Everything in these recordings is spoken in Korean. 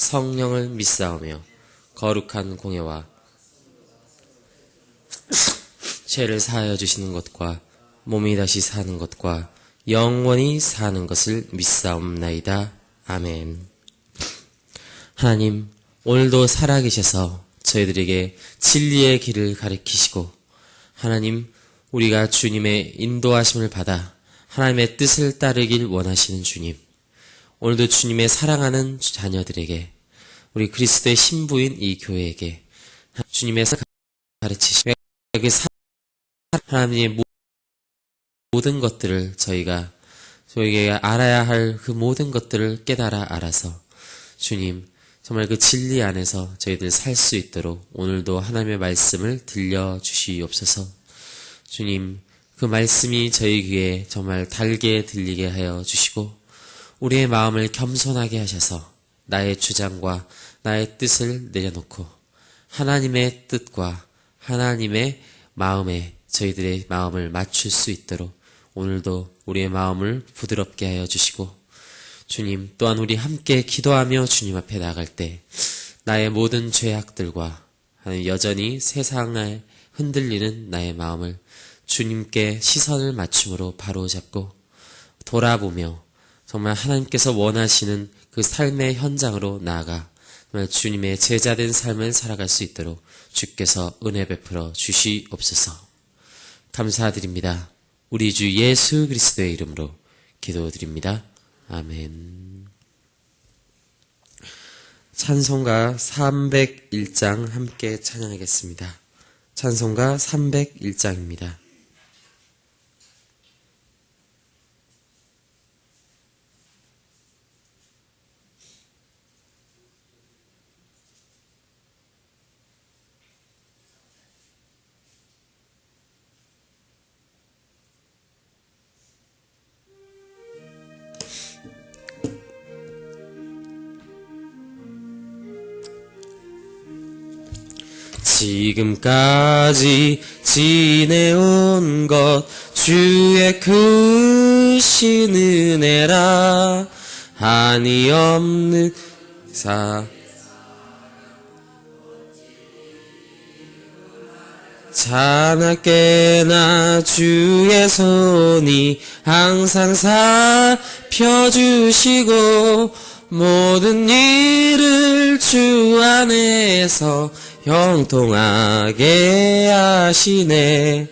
성령을 믿사오며 거룩한 공예와 죄를 사하여 주시는 것과 몸이 다시 사는 것과 영원히 사는 것을 믿사옵나이다. 아멘. 하나님, 오늘도 살아계셔서 저희들에게 진리의 길을 가리키시고, 하나님, 우리가 주님의 인도하심을 받아 하나님의 뜻을 따르길 원하시는 주님, 오늘도 주님의 사랑하는 자녀들에게, 우리 그리스도의 신부인 이 교회에게 주님의 가르치시며, 하나님의 모든 것들을 저희가 저에게 알아야 할 그 모든 것들을 깨달아 알아서 주님 정말 그 진리 안에서 저희들 살 수 있도록 오늘도 하나님의 말씀을 들려 주시옵소서. 주님 그 말씀이 저희 귀에 정말 달게 들리게 하여 주시고 우리의 마음을 겸손하게 하셔서 나의 주장과 나의 뜻을 내려놓고 하나님의 뜻과 하나님의 마음에 저희들의 마음을 맞출 수 있도록 오늘도 우리의 마음을 부드럽게 하여 주시고 주님 또한 우리 함께 기도하며 주님 앞에 나갈 때 나의 모든 죄악들과 여전히 세상에 흔들리는 나의 마음을 주님께 시선을 맞춤으로 바로잡고 돌아보며 정말 하나님께서 원하시는 그 삶의 현장으로 나아가 정말 주님의 제자된 삶을 살아갈 수 있도록 주께서 은혜 베풀어 주시옵소서. 감사드립니다. 우리 주 예수 그리스도의 이름으로 기도드립니다. 아멘. 찬송가 301장 함께 찬양하겠습니다. 찬송가 301장입니다. 지금까지 지내온 것 주의 크신 은혜라. 한이 없는 사. 자나 깨나 주의 손이 항상 살펴주시고 모든 일을 주 안에서 형통하게 하시네.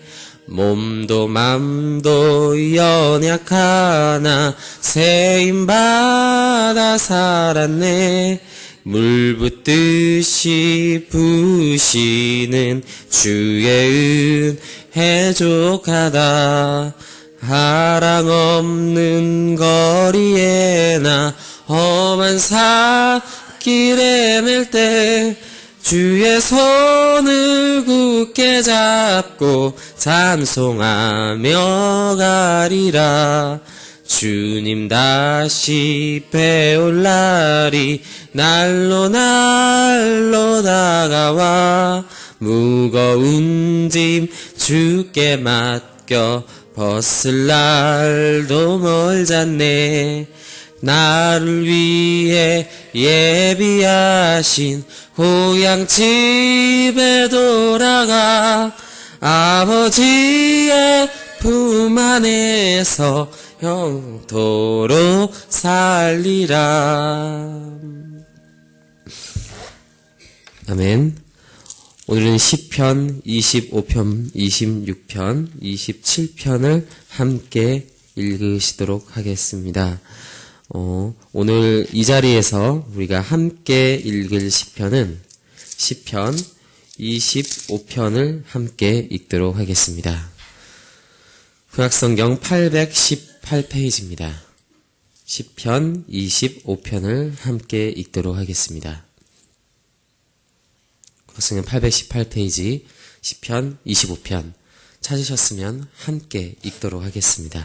몸도 맘도 연약하나 세임받아 살았네. 물 붓듯이 부시는 주의 은혜 족하다. 하랑 없는 거리에 나 험한 산길에 맬때 주의 손을 굳게 잡고 찬송하며 가리라. 주님 다시 배울 날이 날로 날로 다가와 무거운 짐 주께 맡겨 벗을 날도 멀잖네 나를 위해 예비하신 고향 집에 돌아가 아버지의 품 안에서 영토록 살리라. 아멘. 오늘은 10편, 25편, 26편, 27편을 함께 읽으시도록 하겠습니다. 어, 오늘 이 자리에서 우리가 함께 읽을 시편은 시편 25편을 함께 읽도록 하겠습니다. 구약성경 818페이지입니다. 그1 0편 25편을 함께 읽도록 하겠습니다. 학생은 818페이지 10편 25편 찾으셨으면 함께 읽도록 하겠습니다.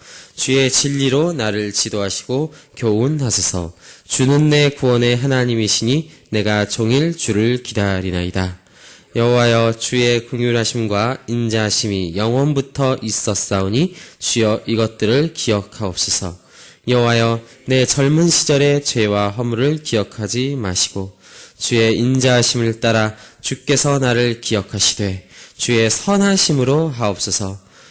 주의 진리로 나를 지도하시고 교훈하소서. 주는 내 구원의 하나님이시니 내가 종일 주를 기다리나이다. 여호와여 주의 긍휼하심과 인자하심이 영원부터 있었사오니 주여 이것들을 기억하옵소서. 여호와여 내 젊은 시절의 죄와 허물을 기억하지 마시고 주의 인자하심을 따라 주께서 나를 기억하시되 주의 선하심으로 하옵소서.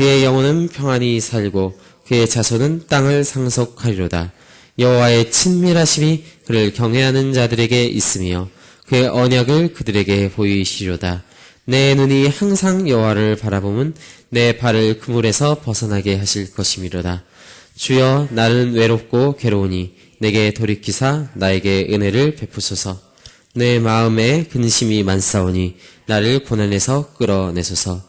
그의 영혼은 평안히 살고 그의 자손은 땅을 상속하리로다. 여호와의 친밀하심이 그를 경외하는 자들에게 있으며 그의 언약을 그들에게 보이시리로다. 내 눈이 항상 여호와를 바라보면 내 발을 그물에서 벗어나게 하실 것이미로다. 주여 나는 외롭고 괴로우니 내게 돌이키사 나에게 은혜를 베푸소서. 내 마음에 근심이 많사오니 나를 고난에서 끌어내소서.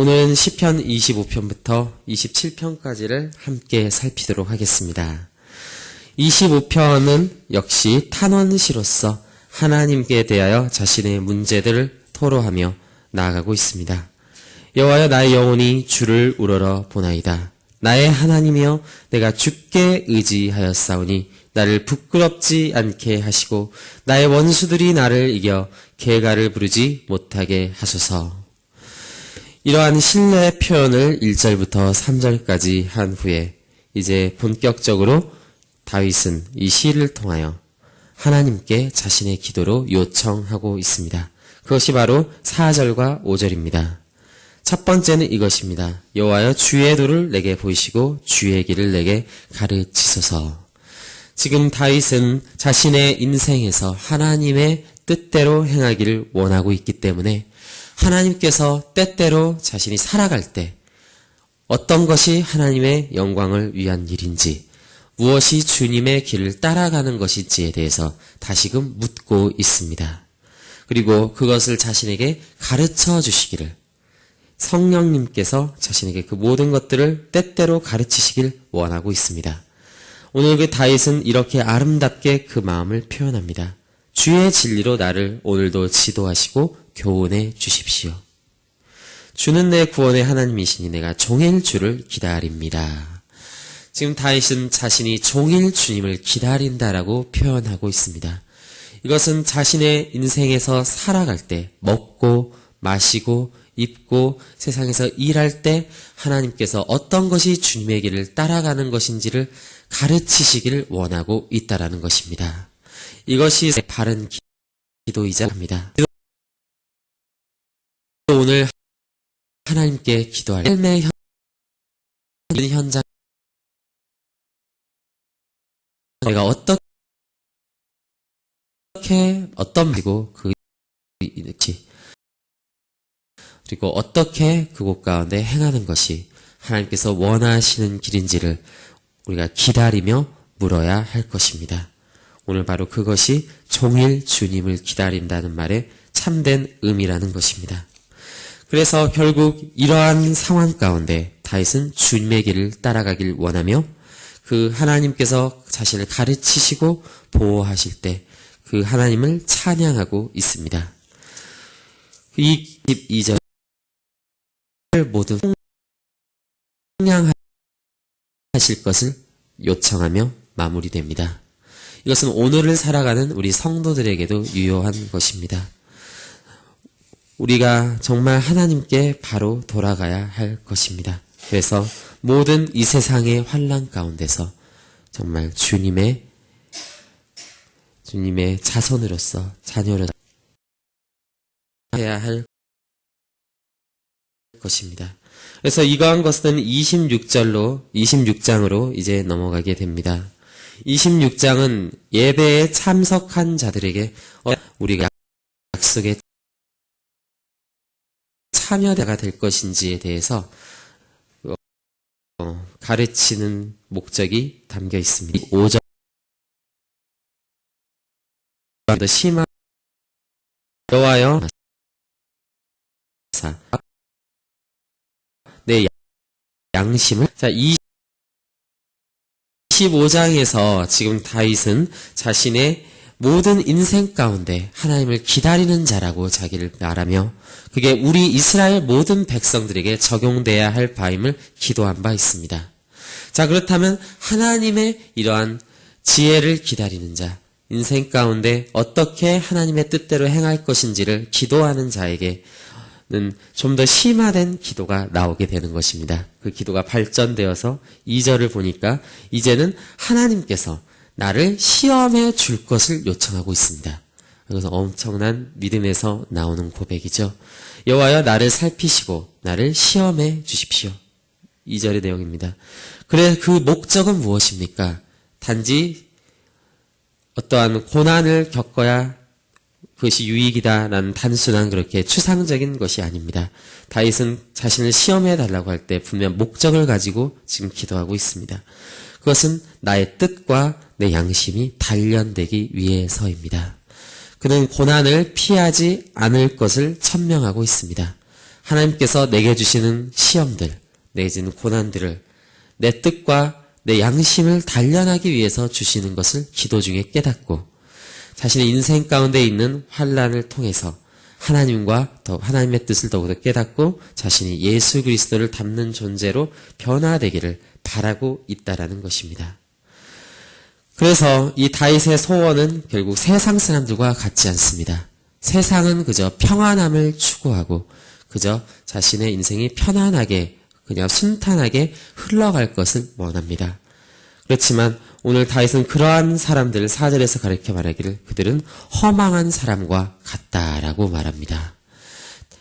오늘은 시편 25편부터 27편까지를 함께 살피도록 하겠습니다. 25편은 역시 탄원시로서 하나님께 대하여 자신의 문제들을 토로하며 나아가고 있습니다. 여호와여 나의 영혼이 주를 우러러 보나이다. 나의 하나님이여 내가 주께 의지하였사오니 나를 부끄럽지 않게 하시고 나의 원수들이 나를 이겨 개가를 부르지 못하게 하소서. 이러한 신뢰의 표현을 1절부터 3절까지 한 후에 이제 본격적으로 다윗은 이 시를 통하여 하나님께 자신의 기도로 요청하고 있습니다. 그것이 바로 4절과 5절입니다. 첫 번째는 이것입니다. 여호와여 주의 도를 내게 보이시고 주의 길을 내게 가르치소서. 지금 다윗은 자신의 인생에서 하나님의 뜻대로 행하기를 원하고 있기 때문에 하나님께서 때때로 자신이 살아갈 때 어떤 것이 하나님의 영광을 위한 일인지 무엇이 주님의 길을 따라가는 것인지에 대해서 다시금 묻고 있습니다. 그리고 그것을 자신에게 가르쳐 주시기를 성령님께서 자신에게 그 모든 것들을 때때로 가르치시길 원하고 있습니다. 오늘 그 다윗은 이렇게 아름답게 그 마음을 표현합니다. 주의 진리로 나를 오늘도 지도하시고 교훈해 주십시오. 주는 내 구원의 하나님이시니 내가 종일 주를 기다립니다. 지금 다윗은 자신이 종일 주님을 기다린다라고 표현하고 있습니다. 이것은 자신의 인생에서 살아갈 때 먹고 마시고 입고 세상에서 일할 때 하나님께서 어떤 것이 주님의 길을 따라가는 것인지를 가르치시기를 원하고 있다라는 것입니다. 이것이 바른 기도이자 합니다. 오늘 하나님께 기도할 삶의 현- 현장 내가 어떻게 어떤 그리고 그 이렇게 그리고 어떻게 그곳 가운데 행하는 것이 하나님께서 원하시는 길인지를 우리가 기다리며 물어야 할 것입니다. 오늘 바로 그것이 종일 주님을 기다린다는 말의 참된 의미라는 것입니다. 그래서 결국 이러한 상황 가운데 다윗은 주님의 길을 따라가길 원하며 그 하나님께서 자신을 가르치시고 보호하실 때 그 하나님을 찬양하고 있습니다. 이 12절 모두 찬양하실 것을 요청하며 마무리됩니다. 이것은 오늘을 살아가는 우리 성도들에게도 유효한 것입니다. 우리가 정말 하나님께 바로 돌아가야 할 것입니다. 그래서 모든 이 세상의 환란 가운데서 정말 주님의 주님의 자손으로서 자녀로 해야 할 것입니다. 그래서 이러한 것은 26절로 26장으로 이제 넘어가게 됩니다. 26장은 예배에 참석한 자들에게 어, 우리가 약속의 참여자가 될 것인지에 대해서 어, 가르치는 목적이 담겨 있습니다. 5절 더 심한 여호와여 사. 내 양심을 자 25장에서 지금 다윗은 자신의 모든 인생 가운데 하나님을 기다리는 자라고 자기를 말하며 그게 우리 이스라엘 모든 백성들에게 적용돼야 할 바임을 기도한 바 있습니다. 자, 그렇다면 하나님의 이러한 지혜를 기다리는 자, 인생 가운데 어떻게 하나님의 뜻대로 행할 것인지를 기도하는 자에게는 좀 더 심화된 기도가 나오게 되는 것입니다. 그 기도가 발전되어서 2절을 보니까 이제는 하나님께서 나를 시험해 줄 것을 요청하고 있습니다. 그래서 엄청난 믿음에서 나오는 고백이죠. 여호와여 나를 살피시고 나를 시험해 주십시오. 2절의 내용입니다. 그래 그 목적은 무엇입니까? 단지 어떠한 고난을 겪어야 그것이 유익이다라는 단순한 그렇게 추상적인 것이 아닙니다. 다윗은 자신을 시험해 달라고 할 때 분명 목적을 가지고 지금 기도하고 있습니다. 그것은 나의 뜻과 내 양심이 단련되기 위해서입니다. 그는 고난을 피하지 않을 것을 천명하고 있습니다. 하나님께서 내게 주시는 시험들, 내게 주는 고난들을 내 뜻과 내 양심을 단련하기 위해서 주시는 것을 기도 중에 깨닫고 자신의 인생 가운데 있는 환란을 통해서 하나님과 더 하나님의 뜻을 더욱더 깨닫고 자신이 예수 그리스도를 닮는 존재로 변화되기를 바라고 있다라는 것입니다. 그래서 이 다윗의 소원은 결국 세상 사람들과 같지 않습니다. 세상은 그저 평안함을 추구하고 그저 자신의 인생이 편안하게 그냥 순탄하게 흘러갈 것을 원합니다. 그렇지만 오늘 다윗은 그러한 사람들을 사절에서 가르쳐 말하기를 그들은 허망한 사람과 같다라고 말합니다.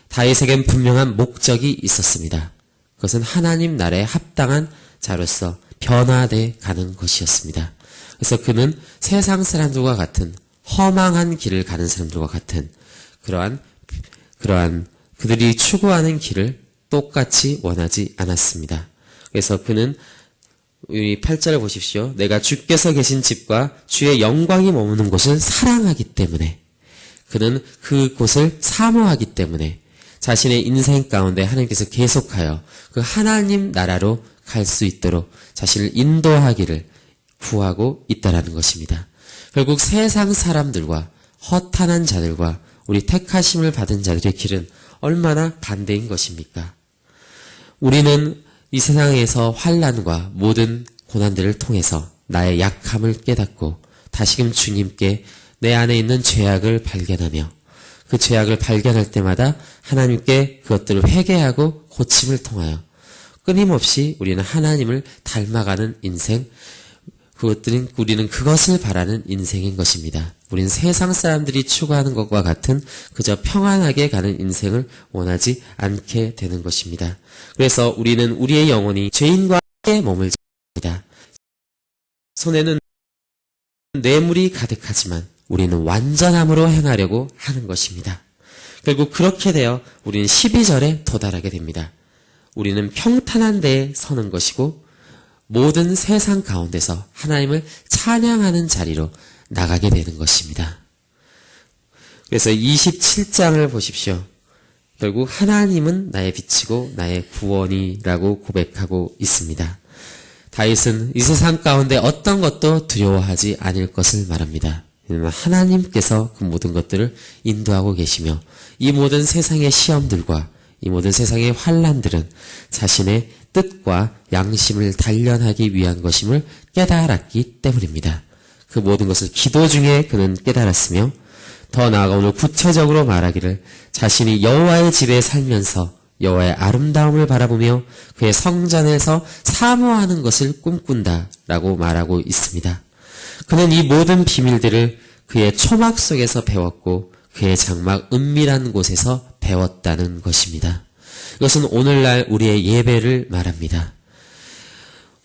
다윗에겐 분명한 목적이 있었습니다. 그것은 하나님 나라에 합당한 자로서 변화돼 가는 것이었습니다. 그래서 그는 세상 사람들과 같은 허망한 길을 가는 사람들과 같은 그러한 그러한 그들이 추구하는 길을 똑같이 원하지 않았습니다. 그래서 그는 이 8절을 보십시오. 내가 주께서 계신 집과 주의 영광이 머무는 곳을 사랑하기 때문에 그는 그곳을 사모하기 때문에 자신의 인생 가운데 하나님께서 계속하여 그 하나님 나라로 갈 수 있도록 자신을 인도하기를 구하고 있다라는 것입니다. 결국 세상 사람들과 허탄한 자들과 우리 택하심을 받은 자들의 길은 얼마나 반대인 것입니까? 우리는 이 세상에서 환란과 모든 고난들을 통해서 나의 약함을 깨닫고 다시금 주님께 내 안에 있는 죄악을 발견하며 그 죄악을 발견할 때마다 하나님께 그것들을 회개하고 고침을 통하여 끊임없이 우리는 하나님을 닮아가는 인생, 그것들은 우리는 그것을 바라는 인생인 것입니다. 우리는 세상 사람들이 추구하는 것과 같은 그저 평안하게 가는 인생을 원하지 않게 되는 것입니다. 그래서 우리는 우리의 영혼이 죄인과 함께 머물니다. 손에는 뇌물이 가득하지만 우리는 완전함으로 행하려고 하는 것입니다. 결국 그렇게 되어 우리는 12절에 도달하게 됩니다. 우리는 평탄한 데에 서는 것이고 모든 세상 가운데서 하나님을 찬양하는 자리로 나가게 되는 것입니다. 그래서 27장을 보십시오. 결국 하나님은 나의 빛이고 나의 구원이라고 고백하고 있습니다. 다윗은 이 세상 가운데 어떤 것도 두려워하지 않을 것을 말합니다. 하나님께서 그 모든 것들을 인도하고 계시며 이 모든 세상의 시험들과 이 모든 세상의 환란들은 자신의 뜻과 양심을 단련하기 위한 것임을 깨달았기 때문입니다. 그 모든 것을 기도 중에 그는 깨달았으며 더 나아가 오늘 구체적으로 말하기를 자신이 여호와의 집에 살면서 여호와의 아름다움을 바라보며 그의 성전에서 사모하는 것을 꿈꾼다라고 말하고 있습니다. 그는 이 모든 비밀들을 그의 초막 속에서 배웠고 그의 장막 은밀한 곳에서 배웠다는 것입니다. 이것은 오늘날 우리의 예배를 말합니다.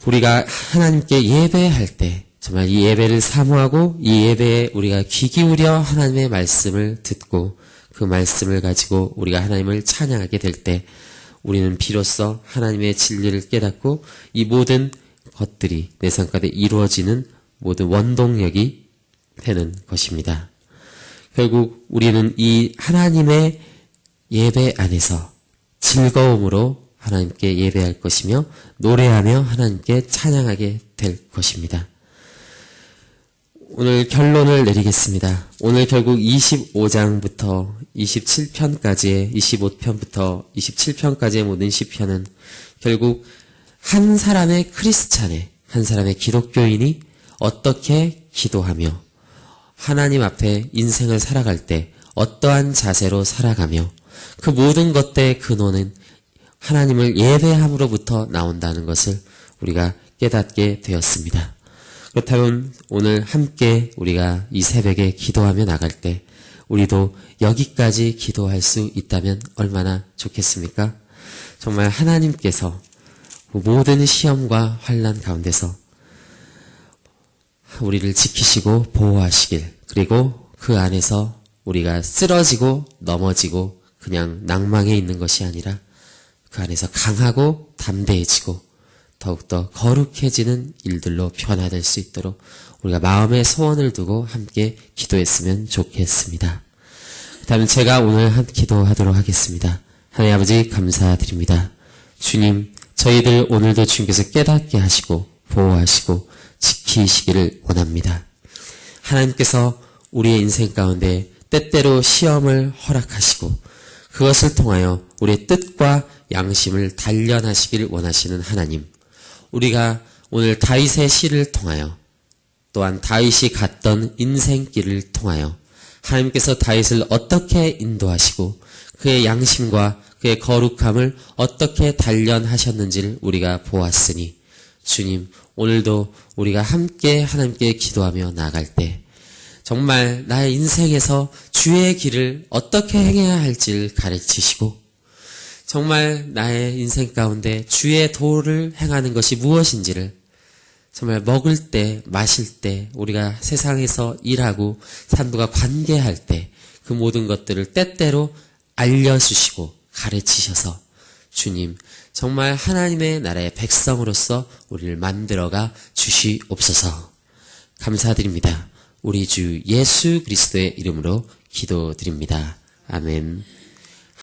우리가 하나님께 예배할 때 정말 이 예배를 사모하고 이 예배에 우리가 귀 기울여 하나님의 말씀을 듣고 그 말씀을 가지고 우리가 하나님을 찬양하게 될 때 우리는 비로소 하나님의 진리를 깨닫고 이 모든 것들이 내 삶 가운데 이루어지는 모든 원동력이 되는 것입니다. 결국 우리는 이 하나님의 예배 안에서 즐거움으로 하나님께 예배할 것이며 노래하며 하나님께 찬양하게 될 것입니다. 오늘 결론을 내리겠습니다. 오늘 결국 25장부터 27편까지의 25편부터 27편까지의 모든 시편은 결국 한 사람의 크리스찬의 한 사람의 기독교인이 어떻게 기도하며 하나님 앞에 인생을 살아갈 때 어떠한 자세로 살아가며 그 모든 것들의 근원은 하나님을 예배함으로부터 나온다는 것을 우리가 깨닫게 되었습니다. 그렇다면 오늘 함께 우리가 이 새벽에 기도하며 나갈 때 우리도 여기까지 기도할 수 있다면 얼마나 좋겠습니까? 정말 하나님께서 모든 시험과 환란 가운데서 우리를 지키시고 보호하시길 그리고 그 안에서 우리가 쓰러지고 넘어지고 그냥 낭망해 있는 것이 아니라 그 안에서 강하고 담대해지고 더욱더 거룩해지는 일들로 변화될 수 있도록 우리가 마음의 소원을 두고 함께 기도했으면 좋겠습니다. 다음에 제가 오늘 한 기도하도록 하겠습니다. 하나님 아버지 감사드립니다. 주님, 저희들 오늘도 주님께서 깨닫게 하시고 보호하시고 지키시기를 원합니다. 하나님께서 우리의 인생 가운데 때때로 시험을 허락하시고 그것을 통하여 우리의 뜻과 양심을 단련하시기를 원하시는 하나님. 우리가 오늘 다윗의 시를 통하여 또한 다윗이 갔던 인생길을 통하여 하나님께서 다윗을 어떻게 인도하시고 그의 양심과 그의 거룩함을 어떻게 단련하셨는지를 우리가 보았으니 주님 오늘도 우리가 함께 하나님께 기도하며 나갈 때 정말 나의 인생에서 주의 길을 어떻게 행해야 할지를 가르치시고 정말 나의 인생 가운데 주의 도를 행하는 것이 무엇인지를 정말 먹을 때, 마실 때, 우리가 세상에서 일하고 산부가 관계할 때 그 모든 것들을 때때로 알려주시고 가르치셔서 주님, 정말 하나님의 나라의 백성으로서 우리를 만들어가 주시옵소서. 감사드립니다. 우리 주 예수 그리스도의 이름으로 기도드립니다. 아멘.